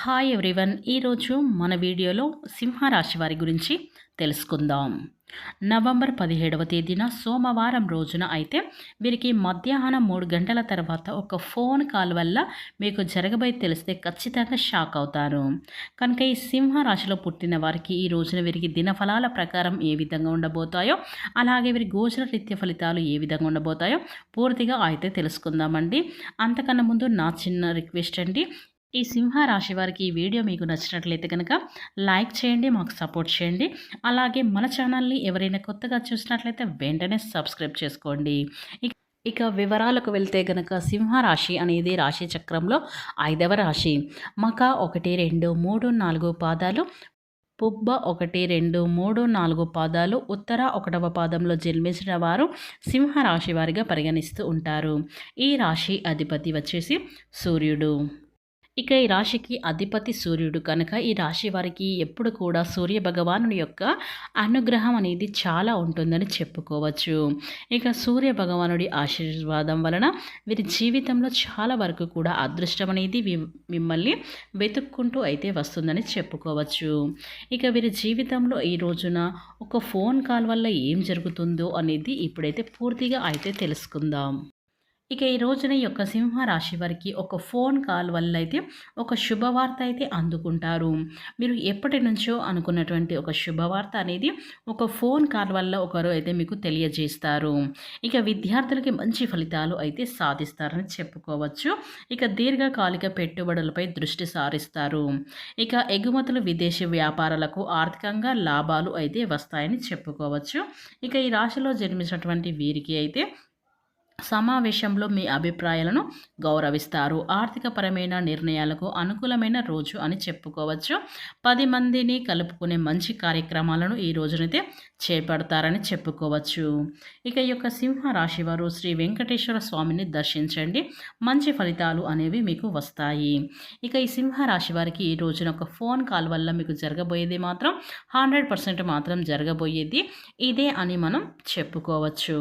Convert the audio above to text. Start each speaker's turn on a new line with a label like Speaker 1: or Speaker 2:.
Speaker 1: Hi everyone ఈరోజు మన వీడియోలో సింహరాశి వారి గురించి తెలుసుకుందాం. నవంబర్ పదిహేడవ తేదీన సోమవారం రోజున అయితే వీరికి మధ్యాహ్నం మూడు గంటల తర్వాత ఒక ఫోన్ కాల్ వల్ల మీకు జరగబోయి తెలిస్తే ఖచ్చితంగా షాక్ అవుతారు. కనుక ఈ సింహ రాశిలో పుట్టిన వారికి ఈ రోజున వీరికి దినఫలాల ప్రకారం ఏ విధంగా ఉండబోతాయో అలాగే వీరి గోచర రీత్య ఫలితాలు ఏ విధంగా ఉండబోతాయో పూర్తిగా అయితే తెలుసుకుందామండి. అంతకన్నా ముందు నా చిన్న రిక్వెస్ట్ అండి. ఈ సింహ రాశి వారికి ఈ వీడియో మీకు నచ్చినట్లయితే కనుక లైక్ చేయండి మాకు సపోర్ట్ చేయండి. అలాగే మన ఛానల్ని ఎవరైనా కొత్తగా చూసినట్లయితే వెంటనే సబ్స్క్రైబ్ చేసుకోండి. ఇక వివరాలకు వెళ్తే గనక సింహరాశి అనేది రాశి చక్రంలో ఐదవ రాశి. మక ఒకటి రెండు మూడు నాలుగు పాదాలు పుబ్బ ఒకటి రెండు మూడు నాలుగు పాదాలు ఉత్తర ఒకటవ పాదంలో జన్మించిన వారు సింహరాశి వారిగా పరిగణిస్తూ ఉంటారు. ఈ రాశి అధిపతి వచ్చేసి సూర్యుడు. ఇక ఈ రాశికి అధిపతి సూర్యుడు కనుక ఈ రాశి వారికి ఎప్పుడు కూడా సూర్య భగవానుడి యొక్క అనుగ్రహం అనేది చాలా ఉంటుందని చెప్పుకోవచ్చు. ఇక సూర్య భగవానుడి ఆశీర్వాదం వలన వీరి జీవితంలో చాలా వరకు కూడా అదృష్టం అనేది మిమ్మల్ని వెతుక్కుంటూ అయితే వస్తుందని చెప్పుకోవచ్చు. ఇక వీరి జీవితంలో ఈ రోజున ఒక ఫోన్ కాల్ వల్ల ఏం జరుగుతుందో అనేది ఇప్పుడైతే పూర్తిగా అయితే తెలుసుకుందాం. ఇక ఈ రోజున ఈ యొక్క సింహరాశి వారికి ఒక ఫోన్ కాల్ వల్ల అయితే ఒక శుభవార్త అయితే అందుకుంటారు. మీరు ఎప్పటి నుంచో అనుకున్నటువంటి ఒక శుభవార్త అనేది ఒక ఫోన్ కాల్ వల్ల ఒకరు అయితే మీకు తెలియజేస్తారు. ఇక విద్యార్థులకి మంచి ఫలితాలు అయితే సాధిస్తారని చెప్పుకోవచ్చు. ఇక దీర్ఘకాలిక పెట్టుబడులపై దృష్టి సారిస్తారు. ఇక ఎగుమతులు విదేశీ వ్యాపారాలకు ఆర్థికంగా లాభాలు అయితే వస్తాయని చెప్పుకోవచ్చు. ఇక ఈ రాశిలో జన్మించినటువంటి వీరికి అయితే సమావేశంలో మీ అభిప్రాయాలను గౌరవిస్తారు. ఆర్థికపరమైన నిర్ణయాలకు అనుకూలమైన రోజు అని చెప్పుకోవచ్చు. పది మందిని కలుపుకునే మంచి కార్యక్రమాలను ఈ రోజునైతే చేపడతారని చెప్పుకోవచ్చు. ఇక ఈ యొక్క సింహ రాశి వారు శ్రీ వెంకటేశ్వర స్వామిని దర్శించండి. మంచి ఫలితాలు అనేవి మీకు వస్తాయి. ఇక ఈ సింహ రాశి వారికి ఈ రోజున ఒక ఫోన్ కాల్ వల్ల మీకు జరగబోయేది మాత్రం హండ్రెడ్ పర్సెంట్ మాత్రం జరగబోయేది. ఇదే అని మనం చెప్పుకోవచ్చు.